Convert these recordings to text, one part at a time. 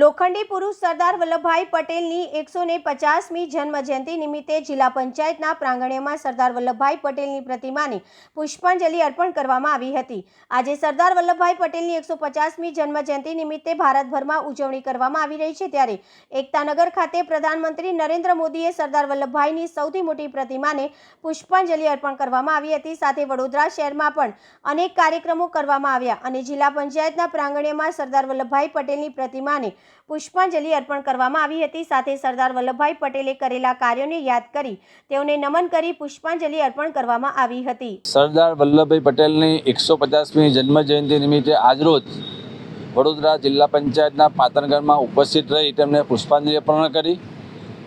લોખંડી પુરુષ સરદાર વલ્લભભાઈ પટેલની એકસો ને પચાસમી જન્મજયંતિ નિમિત્તે જિલ્લા પંચાયતના પ્રાંગણ્યમાં સરદાર વલ્લભભાઈ પટેલની પ્રતિમાને પુષ્પાંજલિ અર્પણ કરવામાં આવી હતી. આજે સરદાર વલ્લભભાઈ પટેલની એકસો પચાસમી જન્મજયંતિ નિમિત્તે ભારતભરમાં ઉજવણી કરવામાં આવી રહી છે. ત્યારે એકતાનગર ખાતે પ્રધાનમંત્રી નરેન્દ્ર મોદીએ સરદાર વલ્લભભાઈની સૌથી મોટી પ્રતિમાને પુષ્પાંજલિ અર્પણ કરવામાં આવી હતી. સાથે વડોદરા શહેરમાં પણ અનેક કાર્યક્રમો કરવામાં આવ્યા અને જિલ્લા પંચાયતના પ્રાંગણ્યમાં સરદાર વલ્લભભાઈ પટેલની પ્રતિમાને પુષ્પાંજલિ અર્પણ કરવામાં આવી હતી. સાથે સરદાર વલ્લભભાઈ પટેલે કરેલા કાર્યોને યાદ કરી તેઓને નમન કરી પુષ્પાંજલિ અર્પણ કરવામાં આવી હતી. સરદાર વલ્લભભાઈ પટેલની એકસો પચાસમી જન્મજયંતિ નિમિત્તે આજરોજ વડોદરા જિલ્લા પંચાયતના પાતણગઢમાં ઉપસ્થિત રહી તેમને પુષ્પાંજલિ અર્પણ કરી.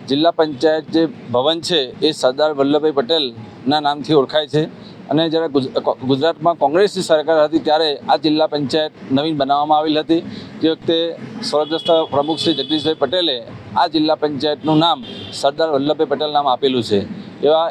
જિલ્લા પંચાયત જે ભવન છે એ સરદાર વલ્લભભાઈ પટેલના નામથી ઓળખાય છે. અને જ્યારે ગુજરાતમાં કોંગ્રેસની સરકાર હતી ત્યારે આ જિલ્લા પંચાયત નવીન બનાવવામાં આવેલ હતી. તે વખતે સ્વર્ગસ્થ પ્રમુખ શ્રી જગદીશભાઈ પટેલે આ જિલ્લા પંચાયતનું નામ સરદાર વલ્લભભાઈ પટેલ નામ આપેલું છે. એવા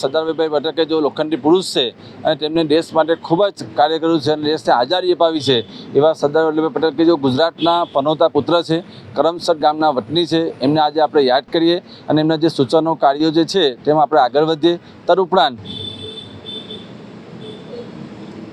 સરદાર વલ્લભભાઈ પટેલ કે જો લોખંડી પુરુષ છે અને તેમને દેશ માટે ખૂબ જ કાર્ય કર્યું છે અને દેશને આઝાદી અપાવી છે. એવા સરદાર વલ્લભભાઈ પટેલ કે જો ગુજરાતના પનોતા પુત્ર છે, કરમસદ ગામના વતની છે, એમને આજે આપણે યાદ કરીએ અને એમના જે સૂચનો કાર્યો જે છે તેમાં આપણે આગળ વધીએ. તદુપરાંત